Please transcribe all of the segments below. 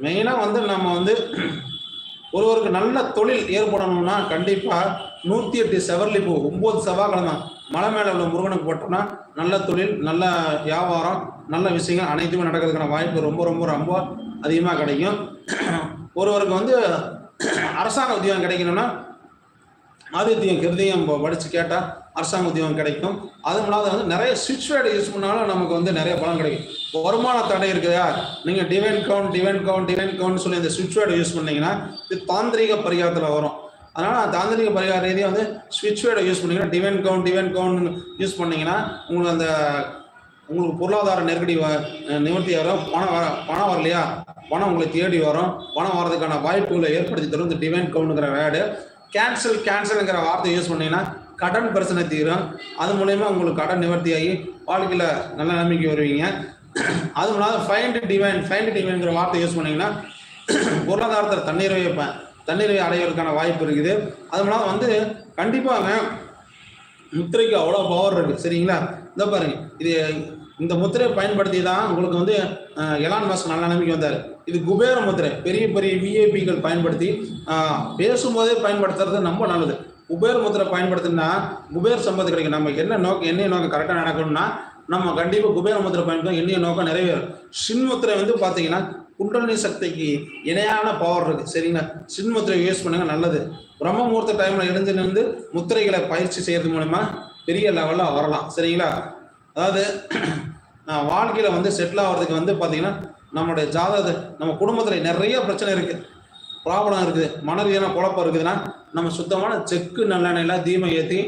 மெயினாக வந்து நம்ம வந்து ஒருவருக்கு நல்ல தொழில் ஏற்படணும்னா கண்டிப்பாக நூற்றி எட்டு செவர்லி பூ ஒம்பது செவ்வாய்க்கிழமை மலை மேலே உள்ள முருகனுக்கு போட்டோம்னா நல்ல தொழில் நல்ல வியாபாரம் நல்ல விஷயங்கள் அனைத்துமே நடக்கிறதுக்கான வாய்ப்பு ரொம்ப ரொம்ப ரொம்ப அதிகமாக கிடைக்கும். ஒருவருக்கு வந்து அரசாங்க உத்தியோகம் கிடைக்கணும்னா ஆதித்யம் கிருதயம் படித்து கேட்டால் அரசாங்க உத்தியோகம் கிடைக்கும். அதுவும் இல்லாத வந்து நிறைய சுவிட்ச் வேர்டு யூஸ் பண்ணாலும் நமக்கு வந்து நிறைய பலம் கிடைக்கும். வருமான தடை இருக்குதா நீங்கள் divine count divine count divine count சொல்லி இந்த சுவிட்ச் வேர்டு யூஸ் பண்ணீங்கன்னா இது தாந்திரிக பரிகாரத்தில் வரும். அதனால் தாந்திரிக பரிகார ரீதியாக வந்து சுவிட்ச் வேர்டை யூஸ் பண்ணிங்கன்னா divine count divine count use பண்ணிங்கன்னா உங்களுக்கு அந்த உங்களுக்கு பொருளாதார நெருக்கடி வ- நிவர்த்தி வரும். பணம் வர பணம் வரலையா? பணம் உங்களை தேடி வரும். பணம் வர்றதுக்கான வாய்ப்புகளை ஏற்படுத்தி தரும். இந்த டிவைன் கவுண்டுங்கிற வேர்டு கேன்சல் கேன்சல்ங்கிற வார்த்தை யூஸ் பண்ணீங்கன்னா கடன் பிரச்சனை தீரும். அது மூலயமா உங்களுக்கு கடன் நிவர்த்தி ஆகி வாழ்க்கையில் நல்ல நம்பிக்கை வருவீங்க. அது மூலம் ஃபைண்ட் டிவைன் ஃபைண்ட் டிவைன்ங்கிற வார்த்தை யூஸ் பண்ணீங்கன்னா பொருளாதாரத்தில் தண்ணீரை வைப்பேன். தண்ணீரை அடைவதற்கான வாய்ப்பு இருக்குது. அது மூலம் வந்து கண்டிப்பாக முத்திரைக்கு அவ்வளோ பவர் இருக்குது சரிங்களா? இந்த பாருங்க. இது இந்த முத்திரையை பயன்படுத்தி தான் உங்களுக்கு வந்து எலான் மாஸ்க் நல்ல நம்பிக்கை வந்தார். இது குபேர முத்திரை. பெரிய பெரிய விஐபிகள் பயன்படுத்தி பேசும்போதே பயன்படுத்துறது ரொம்ப நல்லது. குபேர் முத்திரை பயன்படுத்தினா குபேர் சம்பத்து கிடைக்கும். நம்ம என்ன நோக்கம் என்ன நோக்கம் கரெக்டாக நடக்கணும்னா நம்ம கண்டிப்பாக குபேர முத்திரை பயன்படுத்தோம் என்ன நோக்கம் நிறைவேறும். சின்முத்திரை வந்து பார்த்தீங்கன்னா குண்டலினி சக்திக்கு இணையான பவர் இருக்கு. சரிங்களா? சின்முத்திரை யூஸ் பண்ணுங்க நல்லது. பிரம்ம முகூர்த்த டைம்ல எழுந்து நின்று முத்திரைகளை பயிற்சி செய்யறது மூலமா பெரிய லெவலில் வரலாம். சரிங்களா? அதாவது வாழ்க்கையில் வாழ்க்கையில வந்து செட்டில் ஆகிறதுக்கு வந்து பார்த்தீங்கன்னா நம்மளுடைய ஜாதகத்தை நம்ம குடும்பத்தில் நிறைய பிரச்சனை இருக்குது ப்ராப்ளம் இருக்குது மன ரீதியான குழப்பம் இருக்குதுன்னா நம்ம சுத்தமான செக்கு நல்லெண்ணெயில் தீபம் ஏற்றி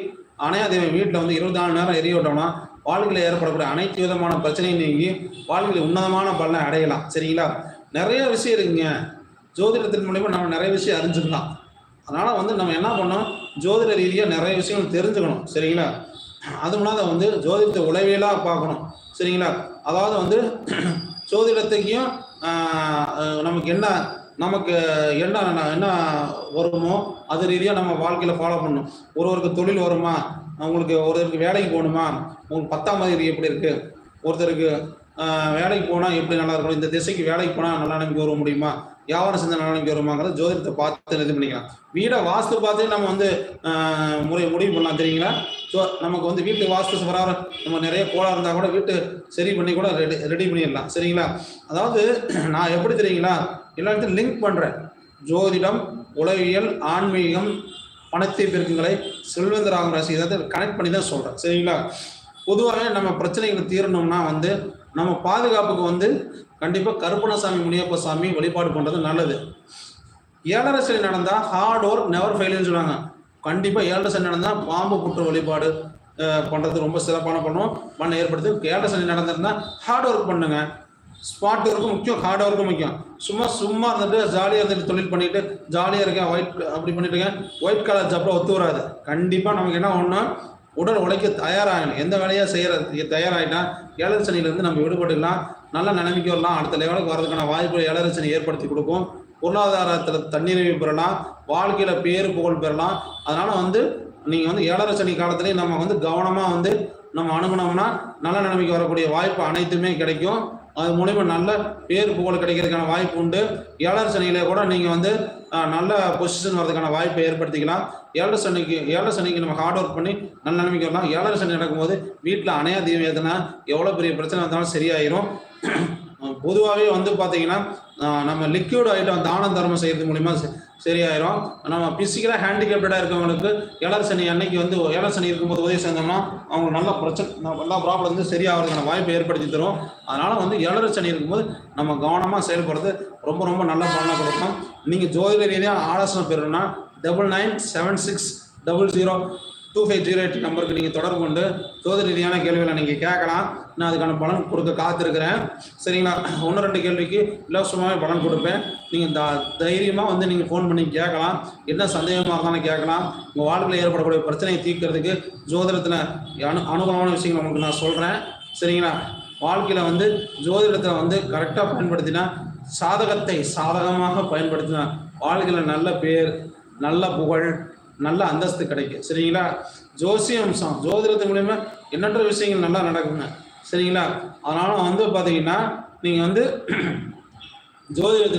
அணையா தீபம் வீட்டில் வந்து இருபத்தி நாலு நேரம் எரிய விட்டோம்னா வாழ்க்கையில் ஏற்படக்கூடிய அனைத்து விதமான பிரச்சனையும் நீங்கி வாழ்க்கையில் உன்னதமான பலனை அடையலாம். சரிங்களா? நிறைய விஷயம் இருக்குங்க. ஜோதிடத்தின் மூலிமா நம்ம நிறைய விஷயம் அறிஞ்சுக்கலாம். அதனால் வந்து நம்ம என்ன பண்ணோம் ஜோதிட ரீதியாக நிறைய விஷயங்கள் தெரிஞ்சுக்கணும். சரிங்களா? அது இல்லாத வந்து ஜோதிடத்தை உளவியலாக பார்க்கணும். சரிங்களா? அதாவது வந்து ஜோதிடத்துக்கும் நமக்கு என்ன நமக்கு என்ன என்ன வருமோ அது ரீதியாக நம்ம வாழ்க்கையில் ஃபாலோ பண்ணணும். ஒருவருக்கு தொழில் வருமா? உங்களுக்கு ஒருத்தருக்கு வேலைக்கு போகணுமா? உங்களுக்கு பத்தாம் தேதி எப்படி இருக்குது ஒருத்தருக்கு வேலைக்கு போனால் எப்படி நல்லா இருக்கும்? இந்த திசைக்கு வேலைக்கு போனால் நல்லா நம்பிக்கை வர முடியுமா? வியாபாரம் செஞ்ச நல்லா நம்பி வருமாங்கிறத ஜோதிடத்தை பார்த்து இது பண்ணிக்கலாம். வீடை வாஸ்து பார்த்து நம்ம வந்து முறை முடிவு பண்ணலாம். தெரியுங்களா? ஸோ நமக்கு வந்து வீட்டு வாஸ்து சுவராக நம்ம நிறைய கோளாக இருந்தால் கூட வீட்டு சரி பண்ணி கூட ரெடி ரெடி பண்ணிடலாம். சரிங்களா? அதாவது நான் எப்படி தெரியுங்களா? எல்லாத்தையும் லிங்க் பண்ணுறேன் ஜோதிடம் உளவியல் ஆன்மீகம் பணத்தை பெருக்கங்களை செல்வந்தராகும் ராசி இதை கனெக்ட் பண்ணி தான் சொல்கிறேன் சரிங்களா? பொதுவாகவே நம்ம பிரச்சனைகள் தீரணும்னா வந்து நம்ம பாதுகாப்புக்கு வந்து கண்டிப்பாக கருப்பணசாமி முனியப்ப சாமி வழிபாடு பண்ணுறது நல்லது. ஏழரை சனி நடந்தால் ஹார்ட் ஒர்க் நெவர் ஃபெயிலுன்னு சொல்லுவாங்க. கண்டிப்பாக ஏழரை சனி நடந்தால் பாம்பு புற்று வழிபாடு பண்ணுறது ரொம்ப சிறப்பான பண்ணும். பண்ண ஏற்படுத்தி ஏழரை சனி ஹார்ட் ஒர்க் பண்ணுங்கள் ஸ்பாட் ஒர்க்கும் முக்கியம் ஹார்ட் ஒர்க்கும் முக்கியம். சும்மா சும்மா இருந்துட்டு ஜாலியாக இருந்துட்டு தொழில் பண்ணிட்டு ஜாலியாக இருக்கேன் ஒயிட் அப்படி பண்ணிட்டு இருக்கேன். ஒயிட் கலர் ஜப்பில் ஒத்து வராது. கண்டிப்பாக நமக்கு என்ன ஒன்றா உடல் உழைக்க தயாராகணும். எந்த வேலையாக செய்கிறதுக்கு தயாராகிட்டா ஏழரசனிலேருந்து நம்ம விடுபட்டுக்கலாம். நல்ல நிலைமைக்கு வரலாம். அடுத்த லெவலுக்கு வரதுக்கான வாய்ப்பு ஏழரசனை சனி ஏற்படுத்தி கொடுக்கும். பொருளாதாரத்தில் தன்னிறைவு பெறலாம். வாழ்க்கையில் பேர் புகழ் பெறலாம். அதனால் வந்து நீங்கள் வந்து ஏழரசனி காலத்துலேயே நம்ம வந்து கவனமாக வந்து நம்ம அணுகுனோம்னா நல்ல நிலைமைக்கு வரக்கூடிய வாய்ப்பு அனைத்துமே கிடைக்கும். அது மூலிமா நல்ல பேர் புகழ் கிடைக்கிறதுக்கான வாய்ப்பு உண்டு. ஏழர் சனியில கூட நீங்கள் வந்து நல்ல பொசிஷன் வரதுக்கான வாய்ப்பை ஏற்படுத்திக்கலாம். ஏழரை சனிக்கு ஏழரை சனிக்கு நம்ம ஹார்ட் ஒர்க் பண்ணி நல்ல நிலைமைக்கு வரலாம். ஏழரை சனி நடக்கும்போது வீட்டில் அணையா தீபம் ஏற்றினா எவ்வளோ பெரிய பிரச்சனை வந்தாலும் சரியாயிரும். பொதுவாகவே வந்து பார்த்தீங்கன்னா நம்ம லிக்யூட் ஐட்டம் தானம் தர்மம் செய்யறது மூலிமா சரியாயிரும். நம்ம பிசிக்கலாக ஹேண்டிகேப்டடாக இருக்கவங்களுக்கு ஏழரை சனி அன்னைக்கு வந்து ஏழரை சனி இருக்கும்போது உதவி செஞ்சோம்னா அவங்களுக்கு நல்ல பிரச்சனை எல்லா ப்ராப்ளம் வந்து சரியாகிறதுக்கான வாய்ப்பை ஏற்படுத்தி தரும். அதனால் வந்து ஏழரை சனி இருக்கும்போது நம்ம கவனமாக செயல்படுறது ரொம்ப ரொம்ப நல்ல பலனை கொடுக்கும். நீங்கள் ஜோதிட ரீதியாக ஆலோசனை பெறணும்னா double nine seven six double zero two five zero eight நம்பருக்கு நீங்கள் தொடர்பு கொண்டு ஜோதிட ரீதியான கேள்விகளை நீங்கள் கேட்கலாம். நான் அதுக்கான பலன் கொடுக்க காத்திருக்கிறேன். சரிங்களா? ஒன்று ரெண்டு கேள்விக்கு இலவசமாகவே பலன் கொடுப்பேன். நீங்கள் த தைரியமாக வந்து நீங்கள் ஃபோன் பண்ணி கேட்கலாம். என்ன சந்தேகமாக இருந்தாலும் கேட்கலாம். உங்கள் வாழ்க்கையில் ஏற்படக்கூடிய பிரச்சனையை தீர்க்கறதுக்கு ஜோதிடத்தில் அனு அனுகூலமான விஷயங்களை உங்களுக்கு நான் சொல்கிறேன் சரிங்களா? வாழ்க்கையில் வந்து ஜோதிடத்தை வந்து கரெக்டாக பயன்படுத்தினா சாதகத்தை சாதகமாக பயன்படுத்தினா வாழ்க்கையில் நல்ல பேர் நல்ல புகழ் நல்ல அந்தஸ்து கிடைக்கும். சரிங்களா? ஜோசியம் அம்சம் ஜோதிடத்து மூலயமா எண்ணற்ற விஷயங்கள் நல்லா நடக்குங்க. சரிங்களா? அதனால வந்து பார்த்தீங்கன்னா நீங்கள் வந்து ஜோதிடத்து